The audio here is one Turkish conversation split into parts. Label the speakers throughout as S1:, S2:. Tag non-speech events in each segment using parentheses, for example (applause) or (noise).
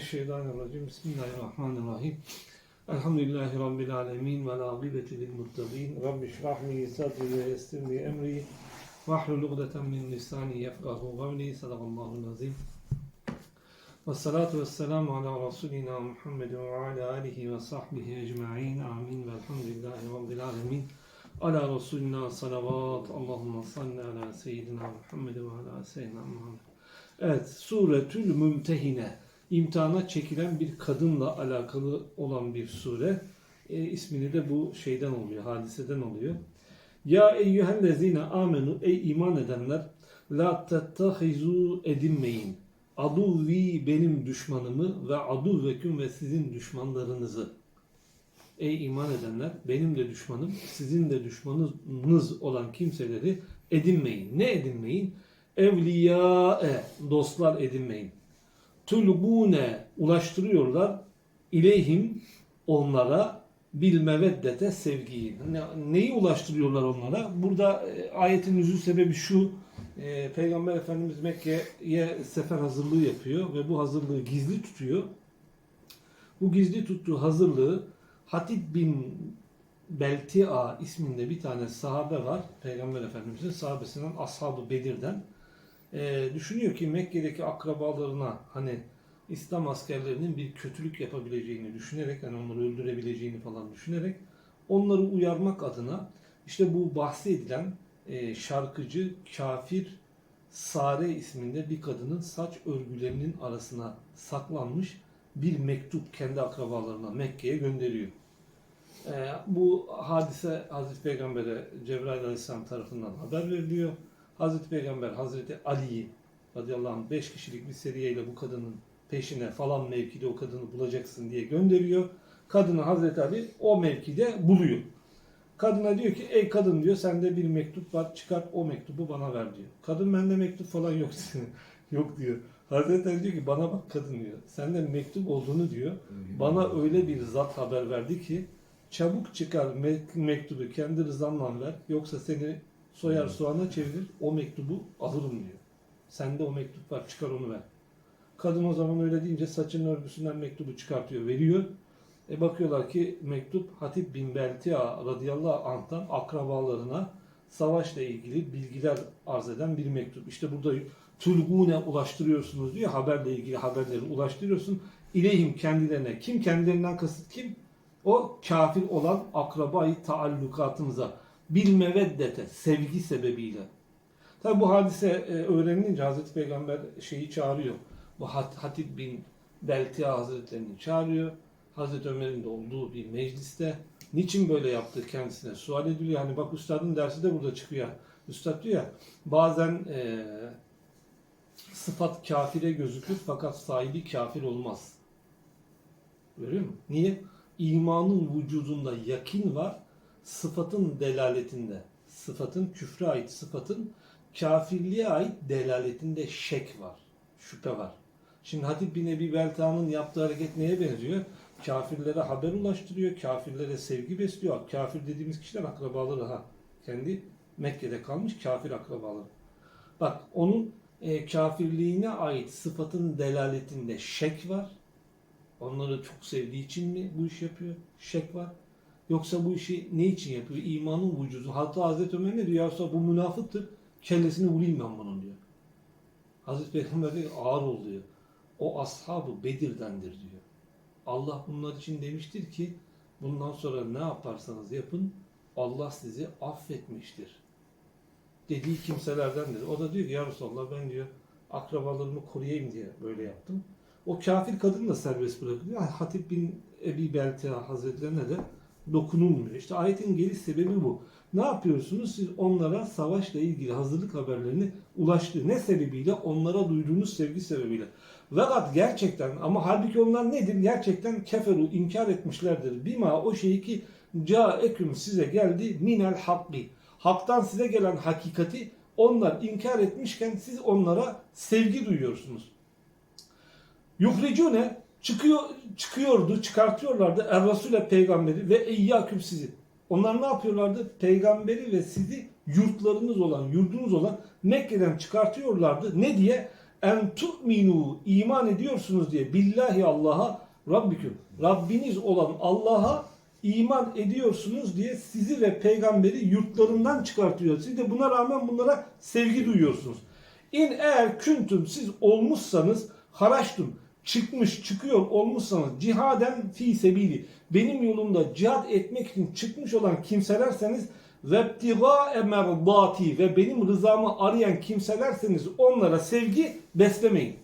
S1: Mineşşeytanirracim. Bismillahirrahmanirrahim. Elhamdülillahi rabbil alamin ve akibeti lil muttaqin. Rabbi şrah li sadri ve yessir li emri. Vahlul ukdeten min lisani yefkahu kavli. Sadakallahu azim. Ve salatu ve selamu ala Resulina Muhammedin ve ala alihi ve sahbihi ecma'in. Amin. Velhamdülillahi rabbil alamin. Ala Resulina salavat. Allahümme salli ala seyyidina Muhammed ve ala seyyidina Muhammed. Evet, Suretül Mümtehine. İmtihana çekilen bir kadınla alakalı olan bir sure. E, ismini de bu şeyden oluyor, hadiseden oluyor. Ya eyyühellezine amenu ey iman edenler la tettehizu edinmeyin. Aduvi benim düşmanımı ve aduvveküm ve sizin düşmanlarınızı. Ey iman edenler benim de düşmanım, sizin de düşmanınız olan kimseleri edinmeyin. Ne edinmeyin? Evliyae dostlar edinmeyin. Tulbune ulaştırıyorlar ileyhim onlara bil meveddete sevgiyi. Ne, neyi ulaştırıyorlar onlara? Burada e, ayetin nüzul sebebi şu. e, Peygamber Efendimiz Mekke'ye sefer hazırlığı yapıyor ve bu hazırlığı gizli tutuyor. Bu gizli tuttuğu hazırlığı Hatib bin Beltia isminde bir tane sahabe var. Peygamber Efendimiz'in sahabesinden Ashab-ı Bedir'den. Ee, düşünüyor ki Mekke'deki akrabalarına hani İslam askerlerinin bir kötülük yapabileceğini düşünerek, yani onları öldürebileceğini falan düşünerek onları uyarmak adına işte bu bahsedilen e, şarkıcı kafir Sare isminde bir kadının saç örgülerinin arasına saklanmış bir mektup kendi akrabalarına Mekke'ye gönderiyor. Ee, bu hadise Hazreti Peygamber'e Cebrail Aleyhisselam tarafından haber veriliyor. Hazreti Peygamber Hazreti Ali'yi radıyallahu anh 5 kişilik bir seriyeyle bu kadının peşine falan mevkide o kadını bulacaksın diye gönderiyor. Kadını Hazreti Ali o mevkide buluyor. Kadına diyor ki ey kadın diyor sende bir mektup var çıkart o mektubu bana ver diyor. Kadın bende mektup falan yok (laughs) yok diyor. Hazreti Ali diyor ki bana bak kadın diyor. Sende mektup olduğunu diyor. Bana öyle bir zat haber verdi ki çabuk çıkar me- mektubu kendi rızamla ver. Yoksa seni soyar soğana çevirir o mektubu alırım diyor. Sende o mektup var çıkar onu ver. Kadın o zaman öyle deyince saçının örgüsünden mektubu çıkartıyor veriyor. E bakıyorlar ki mektup Hatip bin Beltia radıyallahu anh'tan akrabalarına savaşla ilgili bilgiler arz eden bir mektup. İşte burada tulgune ulaştırıyorsunuz diyor haberle ilgili haberleri ulaştırıyorsun. İleyhim kendilerine. Kim kendilerinden kasıt kim? O kafir olan akrabayı taallukatımıza bil meveddete sevgi sebebiyle. Tabi bu hadise e, öğrenilince Hazreti Peygamber şeyi çağırıyor. Bu Hat Hatib bin Beltia Hazretlerini çağırıyor. Hazreti Ömer'in de olduğu bir mecliste. Niçin böyle yaptığı kendisine sual ediliyor. Hani bak üstadın dersi de burada çıkıyor. Üstad diyor ya bazen e, sıfat kafire gözükür fakat sahibi kafir olmaz. Görüyor musun? Niye? İmanın vücudunda yakin var, sıfatın delaletinde, sıfatın küfre ait sıfatın kafirliğe ait delaletinde şek var, şüphe var. Şimdi Hatip bin Ebi Belta'nın yaptığı hareket neye benziyor? Kafirlere haber ulaştırıyor, kafirlere sevgi besliyor. Kafir dediğimiz kişiler akrabaları ha. Kendi Mekke'de kalmış kafir akrabaları. Bak onun e, kafirliğine ait sıfatın delaletinde şek var. Onları çok sevdiği için mi bu iş yapıyor? Şek var. Yoksa bu işi ne için yapıyor? İmanın vücudu. Hatta Hazreti Ömer ne diyor? Ya bu münafıktır. Kellesini vurayım ben bunun diyor. Hazreti Peygamber diyor ağır ol diyor. O ashabı Bedir'dendir diyor. Allah bunlar için demiştir ki bundan sonra ne yaparsanız yapın Allah sizi affetmiştir. Dediği kimselerdendir. O da diyor ki ya Resulallah ben diyor akrabalarımı koruyayım diye böyle yaptım. O kafir kadın da serbest bırakılıyor. Hatip bin Ebi Beltia Hazretlerine de dokunulmuyor. İşte ayetin geliş sebebi bu. Ne yapıyorsunuz? Siz onlara savaşla ilgili hazırlık haberlerini ulaştı. Ne sebebiyle? Onlara duyduğunuz sevgi sebebiyle. Fakat gerçekten ama halbuki onlar nedir? Gerçekten keferu inkar etmişlerdir. Bima o şeyi ki caeküm size geldi minel hakki. Hak'tan size gelen hakikati onlar inkar etmişken siz onlara sevgi duyuyorsunuz. Yuhricune çıkıyor çıkıyordu, çıkartıyorlardı Er Rasule peygamberi ve eyyaküm sizi. Onlar ne yapıyorlardı? Peygamberi ve sizi yurtlarınız olan, yurdunuz olan Mekke'den çıkartıyorlardı. Ne diye? en tu'minu iman ediyorsunuz diye billahi Allah'a Rabbiküm Rabbiniz olan Allah'a iman ediyorsunuz diye sizi ve peygamberi yurtlarından çıkartıyor. Siz de buna rağmen bunlara sevgi duyuyorsunuz. İn eğer küntüm siz olmuşsanız haraçtım çıkmış çıkıyor olmuşsanız cihaden fi sebili benim yolumda cihad etmek için çıkmış olan kimselerseniz vebtiga emerdati ve benim rızamı arayan kimselerseniz onlara sevgi beslemeyin.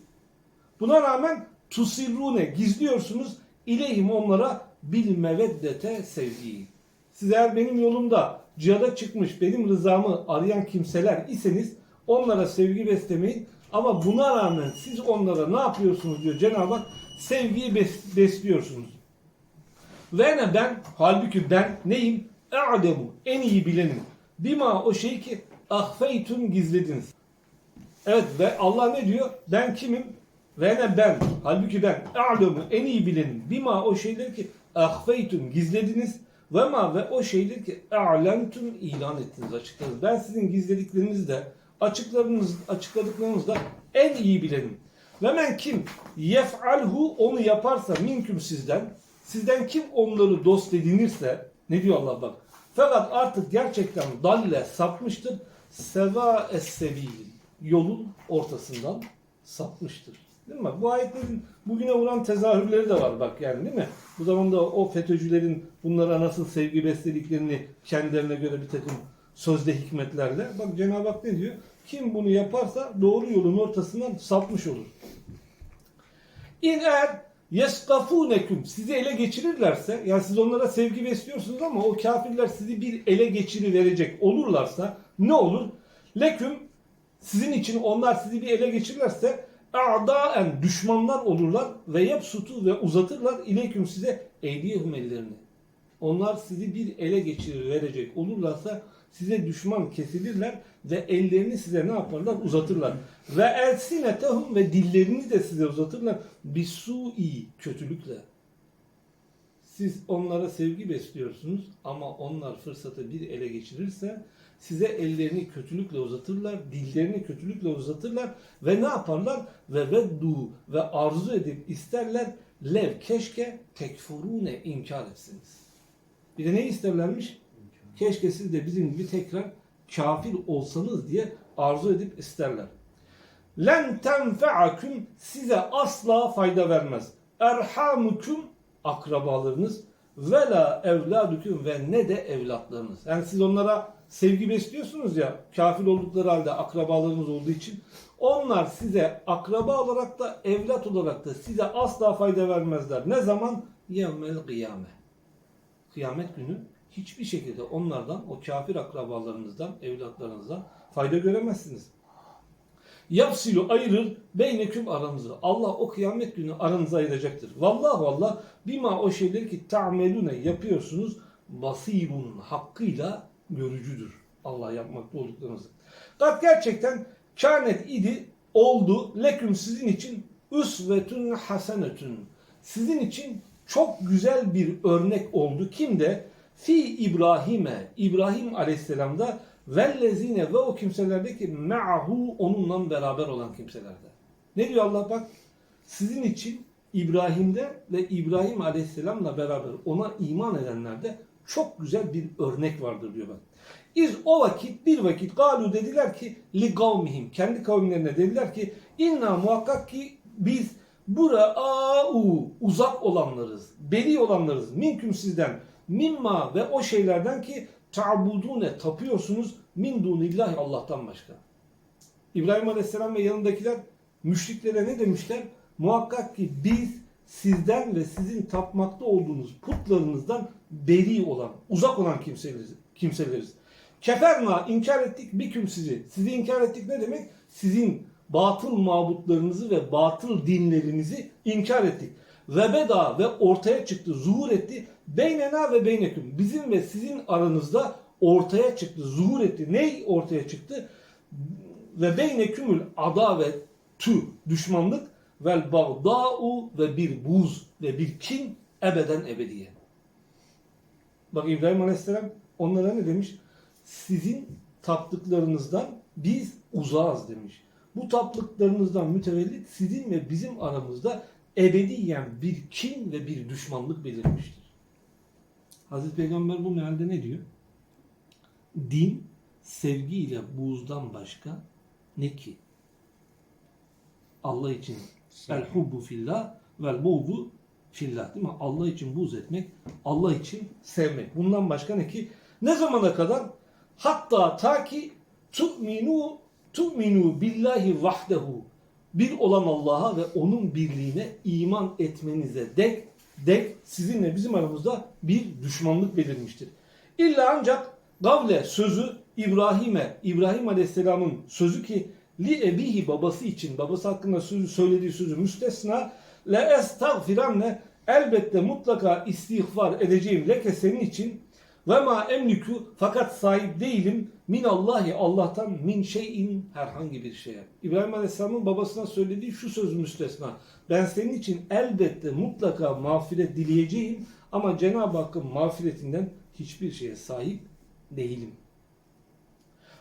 S1: Buna rağmen tusirrune gizliyorsunuz ileyhim onlara bil meveddete sevgiyi. Siz eğer benim yolumda cihada çıkmış benim rızamı arayan kimseler iseniz onlara sevgi beslemeyin. Ama buna rağmen siz onlara ne yapıyorsunuz diyor Cenab-ı Hak sevgiyi bes- besliyorsunuz. Ve ne ben halbuki ben neyim? E'lemu en iyi bilenim. Bima o şey ki ahfeytun gizlediniz. Evet ve Allah ne diyor? Ben kimim? Ve ne ben. Halbuki ben a'lemu en iyi bilenim. Bima o şeyler ki ahfeytun gizlediniz. Ve ma ve o şeyler ki a'lentum ilan ettiniz açıkladınız. Ben sizin gizlediklerinizde açıklarınız, açıkladıklarınızda en iyi bilenim. Ve men kim yef'alhu onu yaparsa minküm sizden sizden kim onları dost edinirse ne diyor Allah bak. Fakat artık gerçekten dalle sapmıştır. Seva es yolun ortasından sapmıştır. Değil mi? Bu ayetlerin bugüne vuran tezahürleri de var bak yani değil mi? Bu zamanda o FETÖ'cülerin bunlara nasıl sevgi beslediklerini kendilerine göre bir takım sözde hikmetlerle. Bak Cenab-ı Hak ne diyor? Kim bunu yaparsa doğru yolun ortasından sapmış olur. İn eğer yeskafuneküm sizi ele geçirirlerse yani siz onlara sevgi besliyorsunuz ama o kafirler sizi bir ele geçiriverecek olurlarsa ne olur? Leküm sizin için onlar sizi bir ele geçirirlerse a'daen düşmanlar olurlar ve yapsutu ve uzatırlar ileyküm size eydiyehum ellerini. Onlar sizi bir ele geçiriverecek olurlarsa size düşman kesilirler ve ellerini size ne yaparlar? Uzatırlar. Ve elsinetehum ve dillerini de size uzatırlar. Bisui kötülükle. Siz onlara sevgi besliyorsunuz ama onlar fırsatı bir ele geçirirse size ellerini kötülükle uzatırlar, dillerini kötülükle uzatırlar ve ne yaparlar? Ve veddu ve arzu edip isterler lev keşke tekfurune inkar etsiniz. Bir de ne isterlermiş? Keşke siz de bizim gibi tekrar kafir olsanız diye arzu edip isterler. Len tenfe'aküm size asla fayda vermez. Erhamukum akrabalarınız ve la evladüküm ve ne de evlatlarınız. Yani siz onlara sevgi besliyorsunuz ya kafir oldukları halde akrabalarınız olduğu için onlar size akraba olarak da evlat olarak da size asla fayda vermezler. Ne zaman? Yevmel kıyame. Kıyamet günü hiçbir şekilde onlardan, o kafir akrabalarınızdan, evlatlarınızdan fayda göremezsiniz. Yapsilu ayırır beyneküm aranızı. Allah o kıyamet günü aranızı ayıracaktır. Vallahi vallah bima o şeyleri ki ta'melune yapıyorsunuz basirun hakkıyla görücüdür. Allah yapmakta olduklarınızı. Kat gerçekten kânet idi oldu leküm sizin için üsvetün hasenetün. Sizin için çok güzel bir örnek oldu. Kimde? Fi İbrahim'e, İbrahim Aleyhisselam'da vellezine ve o kimselerde ki me'ahu onunla beraber olan kimselerde. Ne diyor Allah bak? Sizin için İbrahim'de ve İbrahim Aleyhisselam'la beraber ona iman edenlerde çok güzel bir örnek vardır diyor bak. İz o vakit bir vakit galu dediler ki li kavmihim kendi kavimlerine dediler ki inna muhakkak ki biz bura'u uzak olanlarız, beri olanlarız minküm sizden mimma ve o şeylerden ki ta'budune tapıyorsunuz min dunillahi Allah'tan başka. İbrahim Aleyhisselam ve yanındakiler müşriklere ne demişler? Muhakkak ki biz sizden ve sizin tapmakta olduğunuz putlarınızdan beri olan, uzak olan kimseleriz. kimseleriz. Keferna inkar ettik biküm sizi. Sizi inkar ettik ne demek? Sizin batıl mabutlarınızı ve batıl dinlerinizi inkar ettik. Ve beda ve ortaya çıktı, zuhur etti. Beynena ve beyneküm. Bizim ve sizin aranızda ortaya çıktı, zuhur etti. Ne ortaya çıktı? Ve beynekümül adavet tü düşmanlık vel bagda'u ve bir buz ve bir kin ebeden ebediye. Bak İbrahim Aleyhisselam onlara ne demiş? Sizin taptıklarınızdan biz uzağız demiş. Bu taptıklarınızdan mütevellit sizin ve bizim aramızda ebediyen bir kin ve bir düşmanlık belirmiştir. Hazreti Peygamber bu mealde ne diyor? Din sevgiyle buğzdan başka ne ki? Allah için el hubbu fillah vel buğdu fillah değil mi? Allah için buğz etmek, Allah için sevmek. Bundan başka ne ki? Ne zamana kadar? Hatta ta ki tu'minu tu'minu billahi vahdehu bir olan Allah'a ve onun birliğine iman etmenize dek dek sizinle bizim aramızda bir düşmanlık belirmiştir. İlla ancak gavle sözü İbrahim'e, İbrahim Aleyhisselam'ın sözü ki li ebihi babası için, babası hakkında sözü söylediği sözü müstesna le estağfiranne elbette mutlaka istiğfar edeceğim leke senin için ve ma emliku fakat sahip değilim min Allahi Allah'tan min şeyin herhangi bir şeye. İbrahim Aleyhisselam'ın babasına söylediği şu söz müstesna. Ben senin için elbette mutlaka mağfiret dileyeceğim ama Cenab-ı Hakk'ın mağfiretinden hiçbir şeye sahip değilim.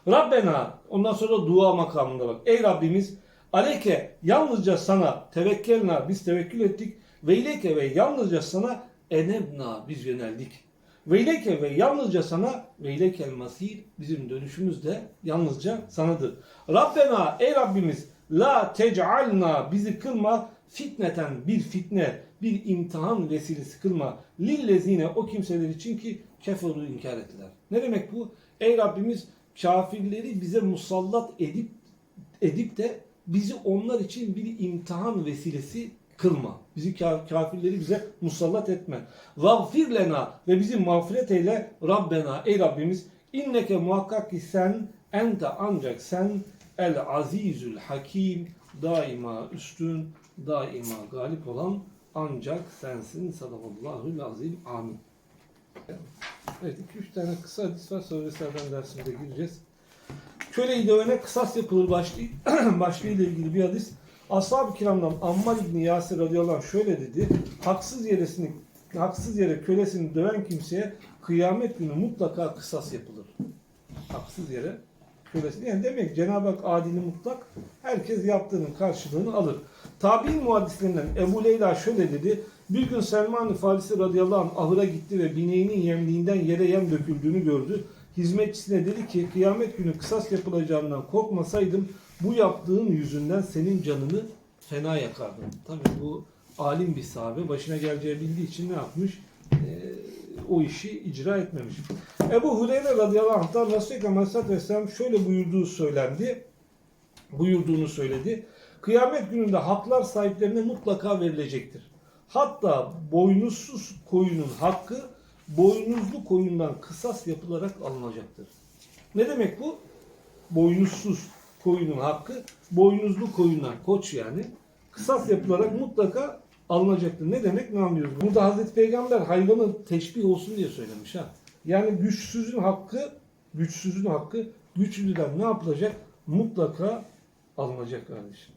S1: Rabbena ondan sonra dua makamında bak. Ey Rabbimiz aleyke yalnızca sana tevekkelna biz tevekkül ettik ve ileyke ve yalnızca sana enebna biz yöneldik. Ve ileyke ve yalnızca sana ve ileykel masir bizim dönüşümüz de yalnızca sanadır. Rabbena ey Rabbimiz la tec'alna bizi kılma fitneten bir fitne bir imtihan vesilesi kılma lillezine o kimseler için ki keferu inkar ettiler. Ne demek bu? Ey Rabbimiz kafirleri bize musallat edip edip de bizi onlar için bir imtihan vesilesi kılma. Bizi ka- kafirleri bize musallat etme. Vagfir lena ve bizi mağfiret eyle Rabbena ey Rabbimiz inneke muhakkak ki sen ente ancak sen el azizül hakim daima üstün daima galip olan ancak sensin sadakallahul azim amin. Evet 2-3 tane kısa hadis var sonra Risale'den dersimize gireceğiz. Köleyi dövene kısas yapılır başlığı, (clears throat) başlığı ile ilgili bir hadis. Ashab-ı kiramdan Ammar İbni Yasir radıyallahu anh şöyle dedi. Haksız yeresini haksız yere kölesini döven kimseye kıyamet günü mutlaka kısas yapılır. Haksız yere kölesini. Yani demek Cenab-ı Hak adili mutlak herkes yaptığının karşılığını alır. Tabi'in muhadislerinden Ebu Leyla şöyle dedi. Bir gün Selman-ı Farisi radıyallahu anh ahıra gitti ve bineğinin yemliğinden yere yem döküldüğünü gördü. Hizmetçisine dedi ki kıyamet günü kısas yapılacağından korkmasaydım bu yaptığın yüzünden senin canını fena yakardım. Tabii bu alim bir sahabe başına geleceği bildiği için ne yapmış? Ee, o işi icra etmemiş. Ebu Hureyre radıyallahu anh'tan Resulü Aleyhisselatü Vesselam şöyle buyurduğu söylendi. Buyurduğunu söyledi. Kıyamet gününde haklar sahiplerine mutlaka verilecektir. Hatta boynuzsuz koyunun hakkı boynuzlu koyundan kısas yapılarak alınacaktır. Ne demek bu? Boynuzsuz koyunun hakkı boynuzlu koyundan koç yani kısas yapılarak mutlaka alınacaktır. Ne demek ne anlıyoruz? Burada Hazreti Peygamber hayvanı teşbih olsun diye söylemiş ha. Yani güçsüzün hakkı güçsüzün hakkü güçlüden ne yapılacak? Mutlaka alınacak kardeşim.